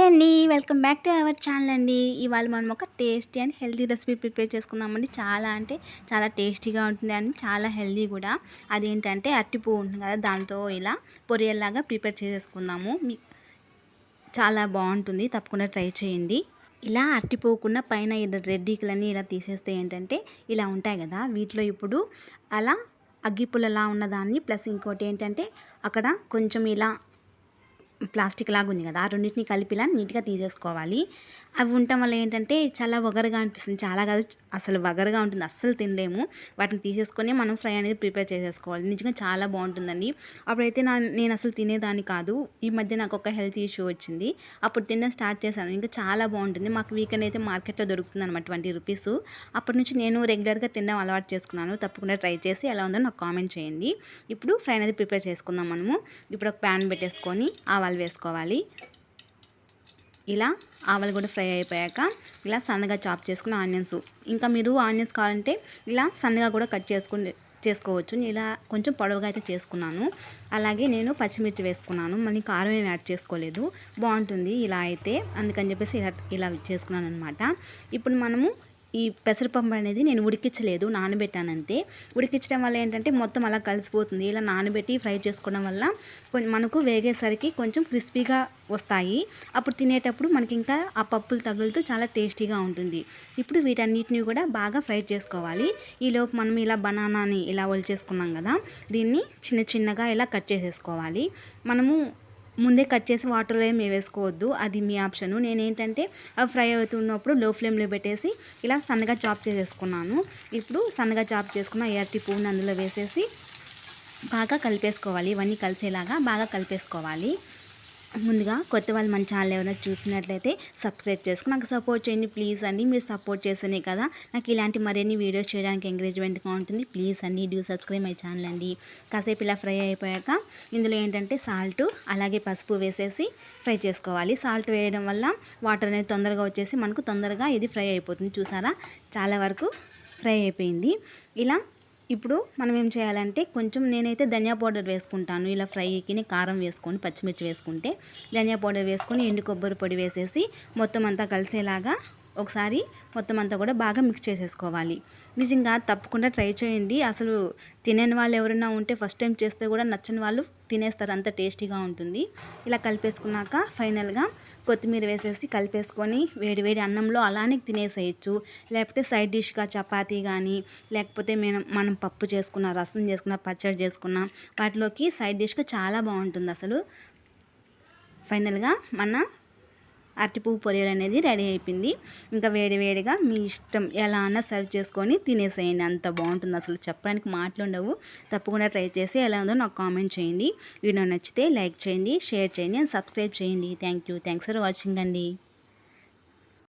Hi అండి welcome back to our channel అండి. ఇవాళ మనం ఒక tasty and healthy recipe prepare చేసుకుందామండి. చాలా అంటే చాలా టేస్టీగా ఉంటుంది అండ్ చాలా హెల్తీ కూడా. అదేంటంటే అరటిపువ్వు ఉంటుంది కదా దాంతో ఇలా పొరియల్లాగా ప్రిపేర్ చేసేసుకుందాము. మీ చాలా బాగుంటుంది తప్పకుండా ట్రై చేయండి. ఇలా అరటిపోకున్న పైన రెడ్ ఈకలన్నీ ఇలా తీసేస్తే ఏంటంటే ఇలా ఉంటాయి కదా. వీటిలో ఇప్పుడు అలా అగ్గిపుల్లలా ఉన్నదాన్ని ప్లస్ ఇంకోటి ఏంటంటే అక్కడ కొంచెం ఇలా ప్లాస్టిక్ లాగా ఉంది కదా ఆ రెండింటిని కలిపిలా నీట్గా తీసేసుకోవాలి. అవి ఉండటం వల్ల ఏంటంటే చాలా వగరుగా అనిపిస్తుంది. చాలా కాదు అసలు వగరుగా ఉంటుంది అస్సలు తినలేము. వాటిని తీసేసుకొని మనం ఫ్రై అనేది ప్రిపేర్ చేసేసుకోవాలి. నిజంగా చాలా బాగుంటుందండి. అప్పుడైతే నా నేను అసలు తినేదాన్ని కాదు. ఈ మధ్య నాకు ఒక హెల్త్ ఇష్యూ వచ్చింది. అప్పుడు తినడం స్టార్ట్ చేశాను. ఇంకా చాలా బాగుంటుంది. మాకు వీకెండ్ అయితే మార్కెట్లో దొరుకుతుంది అనమాట ట్వంటీ రూపీస్. అప్పటి నుంచి నేను రెగ్యులర్గా తినడం అలవాటు చేసుకున్నాను. తప్పకుండా ట్రై చేసి ఎలా ఉందో నాకు కామెంట్ చేయండి. ఇప్పుడు ఫ్రై అనేది ప్రిపేర్ చేసుకుందాం మనము. ఇప్పుడు ఒక ప్యాన్ పెట్టేసుకొని ఆ ఆవాలు వేసుకోవాలి. ఇలా ఆవాలు కూడా ఫ్రై అయిపోయాక ఇలా సన్నగా చాప్ చేసుకున్న ఆనియన్స్. ఇంకా మీరు ఆనియన్స్ కావాలంటే ఇలా సన్నగా కూడా కట్ చేసుకుని చేసుకోవచ్చు. ఇలా కొంచెం పొడవుగా అయితే చేసుకున్నాను. అలాగే నేను పచ్చిమిర్చి వేసుకున్నాను. మళ్ళీ కారం ఏమి యాడ్ చేసుకోలేదు. బాగుంటుంది ఇలా అయితే. అందుకని చెప్పేసి ఇలా ఇలా చేసుకున్నాను అనమాట ఇప్పుడు మనము ఈ పెసరపప్పు అనేది నేను ఉడికించలేదు నానబెట్టాను అంతే ఉడికించడం వల్ల ఏంటంటే మొత్తం అలా కలిసిపోతుంది. ఇలా నానబెట్టి ఫ్రై చేసుకోవడం వల్ల మనకు వేగేసరికి కొంచెం క్రిస్పీగా వస్తాయి. అప్పుడు తినేటప్పుడు మనకి ఇంకా ఆ పప్పులు తగులుతూ చాలా టేస్టీగా ఉంటుంది. ఇప్పుడు వీటన్నిటిని కూడా బాగా ఫ్రై చేసుకోవాలి. ఈలోపు మనం ఇలా బనానాని ఇలా ఒలిచేసుకున్నాం కదా దీన్ని చిన్న చిన్నగా ఇలా కట్ చేసేసుకోవాలి. మనము ముందే కట్ చేసి వాటర్లో ఏమి వేసుకోవద్దు. అది మీ ఆప్షను. నేనేంటంటే అవి ఫ్రై అవుతున్నప్పుడు లో ఫ్లేమ్లో పెట్టేసి ఇలా సన్నగా చాప్ చేసేసుకున్నాను. ఇప్పుడు సన్నగా చాప్ చేసుకున్న ఎర్టి పువ్వుని అందులో వేసేసి బాగా కలిపేసుకోవాలి. ఇవన్నీ కలిసేలాగా బాగా కలిపేసుకోవాలి. ముందుగా కొత్త వాళ్ళు మన ఛానల్ ఎవరైనా చూసినట్లయితే సబ్స్క్రైబ్ చేసుకుని నాకు సపోర్ట్ చేయండి. ప్లీజ్ అండి మీరు సపోర్ట్ చేస్తేనే కదా నాకు ఇలాంటి మరిన్ని వీడియోస్ చేయడానికి ఎంకరేజ్మెంట్గా ఉంటుంది. ప్లీజ్ అండి డూ సబ్స్క్రైబ్ మై ఛానల్ అండి. కాసేపు ఇలా ఫ్రై అయిపోయాక ఇందులో ఏంటంటే సాల్ట్ అలాగే పసుపు వేసేసి ఫ్రై చేసుకోవాలి. సాల్ట్ వేయడం వల్ల వాటర్ అనేది తొందరగా వచ్చేసి మనకు తొందరగా ఇది ఫ్రై అయిపోతుంది. చూసారా? చాలా వరకు ఫ్రై అయిపోయింది. ఇలా ఇప్పుడు మనం ఏం చేయాలంటే కొంచెం నేనైతే ధనియా పౌడర్ వేసుకుంటాను. ఇలా ఫ్రైకి కారం వేసుకొని పచ్చిమిర్చి వేసుకుంటే ధనియా పౌడర్ వేసుకొని ఎండు కొబ్బరి పొడి వేసేసి మొత్తం అంతా కలిసేలాగా ఒకసారి మొత్తం అంతా కూడా బాగా మిక్స్ చేసేసుకోవాలి. నిజంగా తప్పకుండా ట్రై చేయండి. అసలు తినని వాళ్ళు ఎవరైనా ఉంటే ఫస్ట్ టైం చేస్తే కూడా నచ్చని వాళ్ళు తినేస్తారు. అంత టేస్టీగా ఉంటుంది. ఇలా కలిపేసుకున్నాక ఫైనల్గా కొత్తిమీర వేసేసి కలిపేసుకొని వేడి వేడి అన్నంలో అలానే తినేసేయచ్చు. లేకపోతే సైడ్ డిష్గా చపాతీ కానీ లేకపోతే మేము మనం పప్పు చేసుకున్న రసం చేసుకున్న పచ్చడి చేసుకున్న వాటిలోకి సైడ్ డిష్గా చాలా బాగుంటుంది అసలు. ఫైనల్గా మన అరటిపువ్వు పొరియలు అనేది రెడీ అయిపోయింది. ఇంకా వేడి వేడిగా మీ ఇష్టం ఎలా అన్నా సర్వ్ చేసుకొని తినేసేయండి. అంత బాగుంటుంది అసలు చెప్పడానికి మాటలు ఉండవు. తప్పకుండా ట్రై చేసి ఎలా ఉందో నాకు కామెంట్ చేయండి. వీడియో నచ్చితే లైక్ చేయండి షేర్ చేయండి అండ్ సబ్స్క్రైబ్ చేయండి. Thank you. Thanks for watching అండి.